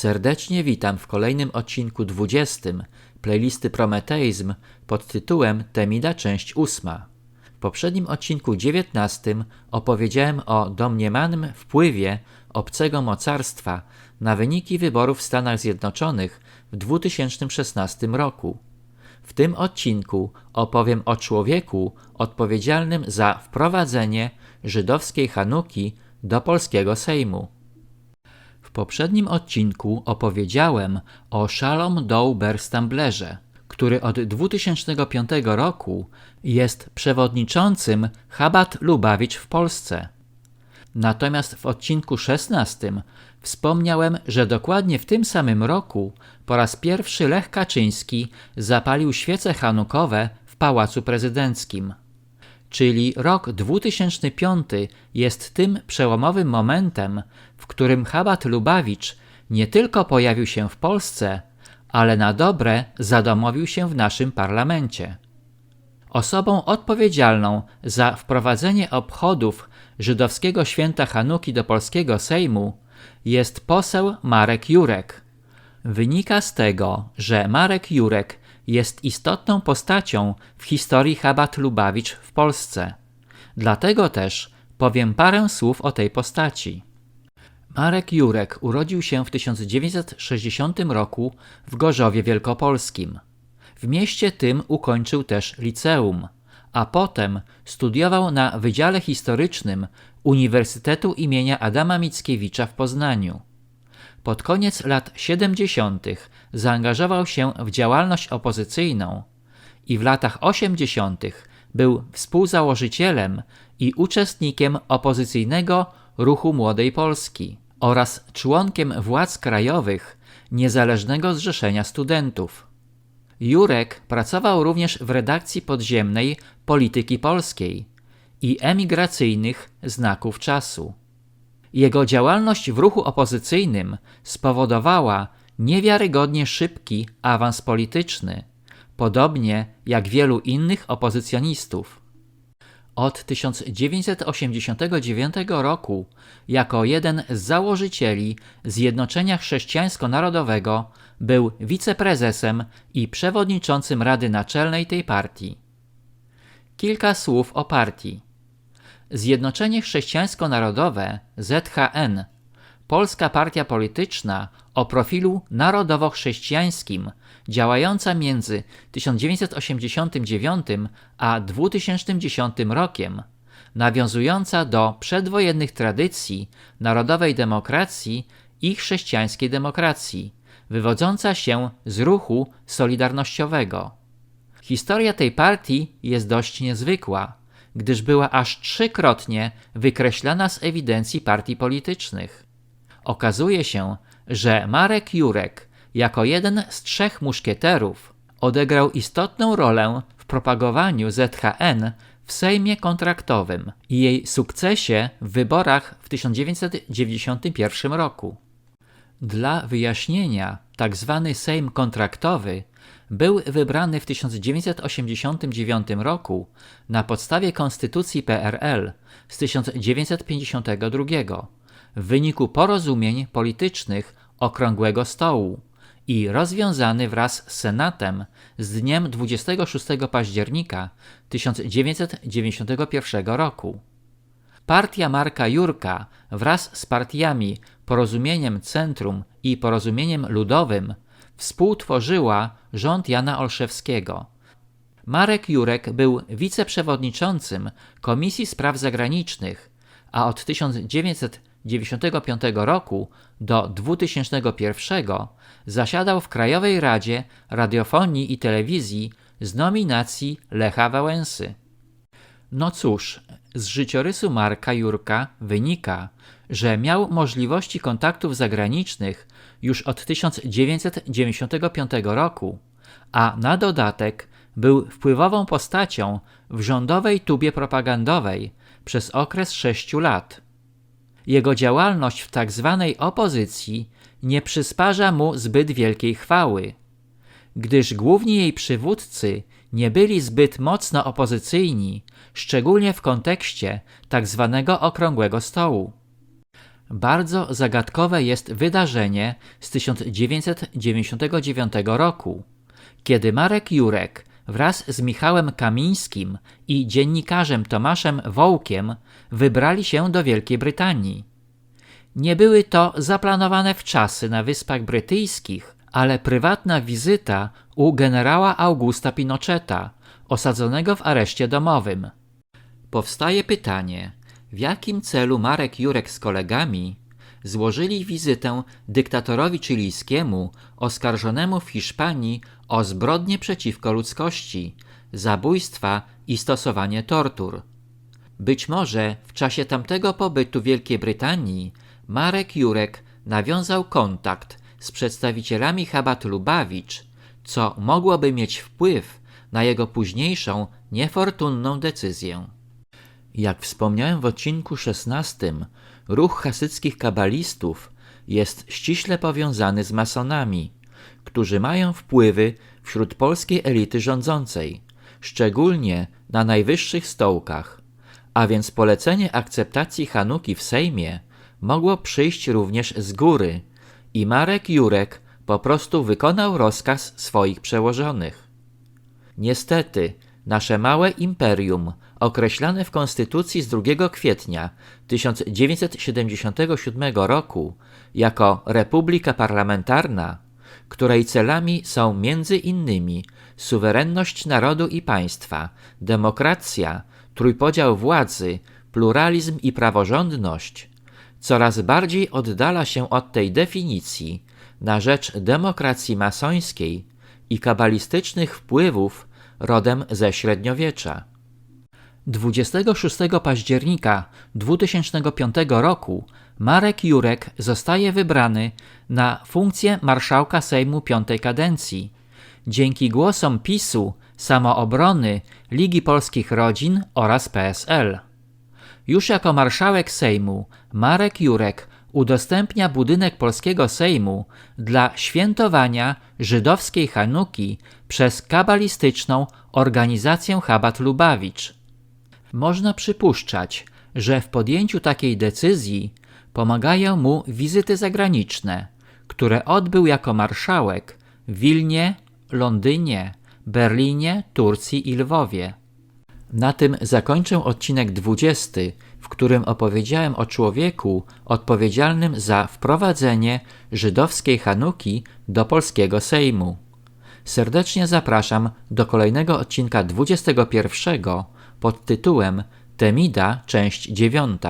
Serdecznie witam w kolejnym odcinku 20 playlisty Prometeizm pod tytułem Temida część 8. W poprzednim odcinku 19 opowiedziałem o domniemanym wpływie obcego mocarstwa na wyniki wyborów w Stanach Zjednoczonych w 2016 roku. W tym odcinku opowiem o człowieku odpowiedzialnym za wprowadzenie żydowskiej Hanuki do polskiego Sejmu. W poprzednim odcinku opowiedziałem o Shalom Doe Berstamblerze, który od 2005 roku jest przewodniczącym Chabad Lubawicz w Polsce. Natomiast w odcinku 16 wspomniałem, że dokładnie w tym samym roku po raz pierwszy Lech Kaczyński zapalił świece hanukowe w Pałacu Prezydenckim. Czyli rok 2005 jest tym przełomowym momentem, w którym Chabad Lubawicz nie tylko pojawił się w Polsce, ale na dobre zadomowił się w naszym parlamencie. Osobą odpowiedzialną za wprowadzenie obchodów żydowskiego święta Hanuki do polskiego Sejmu jest poseł Marek Jurek. Wynika z tego, że Marek Jurek jest istotną postacią w historii Chabad Lubawicz w Polsce. Dlatego też powiem parę słów o tej postaci. Marek Jurek urodził się w 1960 roku w Gorzowie Wielkopolskim. W mieście tym ukończył też liceum, a potem studiował na Wydziale Historycznym Uniwersytetu imienia Adama Mickiewicza w Poznaniu. Pod koniec lat 70. zaangażował się w działalność opozycyjną i w latach 80. był współzałożycielem i uczestnikiem opozycyjnego Ruchu Młodej Polski oraz członkiem władz krajowych Niezależnego Zrzeszenia Studentów. Jurek pracował również w redakcji podziemnej Polityki Polskiej i emigracyjnych znaków czasu. Jego działalność w ruchu opozycyjnym spowodowała niewiarygodnie szybki awans polityczny, podobnie jak wielu innych opozycjonistów. Od 1989 roku, jako jeden z założycieli Zjednoczenia Chrześcijańsko-Narodowego, był wiceprezesem i przewodniczącym Rady Naczelnej tej partii. Kilka słów o partii. Zjednoczenie Chrześcijańsko-Narodowe ZHN, polska partia polityczna o profilu narodowo-chrześcijańskim, działająca między 1989 a 2010 rokiem, nawiązująca do przedwojennych tradycji narodowej demokracji i chrześcijańskiej demokracji, wywodząca się z ruchu solidarnościowego. Historia tej partii jest dość niezwykła gdyż była aż trzykrotnie wykreślana z ewidencji partii politycznych. Okazuje się, że Marek Jurek, jako jeden z trzech muszkieterów, odegrał istotną rolę w propagowaniu ZHN w Sejmie kontraktowym i jej sukcesie w wyborach w 1991 roku. Dla wyjaśnienia, tzw. Tak Sejm kontraktowy był wybrany w 1989 roku na podstawie Konstytucji PRL z 1952 w wyniku porozumień politycznych Okrągłego Stołu i rozwiązany wraz z Senatem z dniem 26 października 1991 roku. Partia Marka Jurka wraz z partiami Porozumieniem Centrum i Porozumieniem Ludowym współtworzyła rząd Jana Olszewskiego. Marek Jurek był wiceprzewodniczącym Komisji Spraw Zagranicznych, a od 1995 roku do 2001 zasiadał w Krajowej Radzie Radiofonii i Telewizji z nominacji Lecha Wałęsy. No cóż, z życiorysu Marka Jurka wynika, że miał możliwości kontaktów zagranicznych już od 1995 roku, a na dodatek był wpływową postacią w rządowej tubie propagandowej przez okres sześciu lat. Jego działalność w tak zwanej opozycji nie przysparza mu zbyt wielkiej chwały, gdyż główni jej przywódcy nie byli zbyt mocno opozycyjni, szczególnie w kontekście tak zwanego okrągłego stołu. Bardzo zagadkowe jest wydarzenie z 1999 roku, kiedy Marek Jurek wraz z Michałem Kamińskim i dziennikarzem Tomaszem Wołkiem wybrali się do Wielkiej Brytanii. Nie były to zaplanowane w czasy na Wyspach Brytyjskich, ale prywatna wizyta u generała Augusta Pinocheta, osadzonego w areszcie domowym. Powstaje pytanie, w jakim celu Marek Jurek z kolegami złożyli wizytę dyktatorowi chilijskiemu oskarżonemu w Hiszpanii o zbrodnie przeciwko ludzkości, zabójstwa i stosowanie tortur. Być może w czasie tamtego pobytu w Wielkiej Brytanii Marek Jurek nawiązał kontakt z przedstawicielami Chabat Lubawicz, co mogłoby mieć wpływ na jego późniejszą, niefortunną decyzję. Jak wspomniałem w odcinku 16, ruch hasyckich kabalistów jest ściśle powiązany z masonami, którzy mają wpływy wśród polskiej elity rządzącej, szczególnie na najwyższych stołkach, a więc polecenie akceptacji Hanuki w Sejmie mogło przyjść również z góry i Marek Jurek po prostu wykonał rozkaz swoich przełożonych. Niestety, nasze małe imperium, określane w Konstytucji z 2 kwietnia 1977 roku jako Republika Parlamentarna, której celami są między innymi suwerenność narodu i państwa, demokracja, trójpodział władzy, pluralizm i praworządność, coraz bardziej oddala się od tej definicji na rzecz demokracji masońskiej i kabalistycznych wpływów rodem ze średniowiecza. 26 października 2005 roku Marek Jurek zostaje wybrany na funkcję marszałka Sejmu piątej kadencji. Dzięki głosom PiSu, Samoobrony, Ligi Polskich Rodzin oraz PSL. Już jako marszałek Sejmu Marek Jurek udostępnia budynek polskiego Sejmu dla świętowania żydowskiej Hanuki przez kabalistyczną organizację Chabad Lubawicz. Można przypuszczać, że w podjęciu takiej decyzji pomagają mu wizyty zagraniczne, które odbył jako marszałek w Wilnie, Londynie, Berlinie, Turcji i Lwowie. Na tym zakończę odcinek 20, w którym opowiedziałem o człowieku odpowiedzialnym za wprowadzenie żydowskiej Hanuki do polskiego Sejmu. Serdecznie zapraszam do kolejnego odcinka 21 pod tytułem Temida, część 9.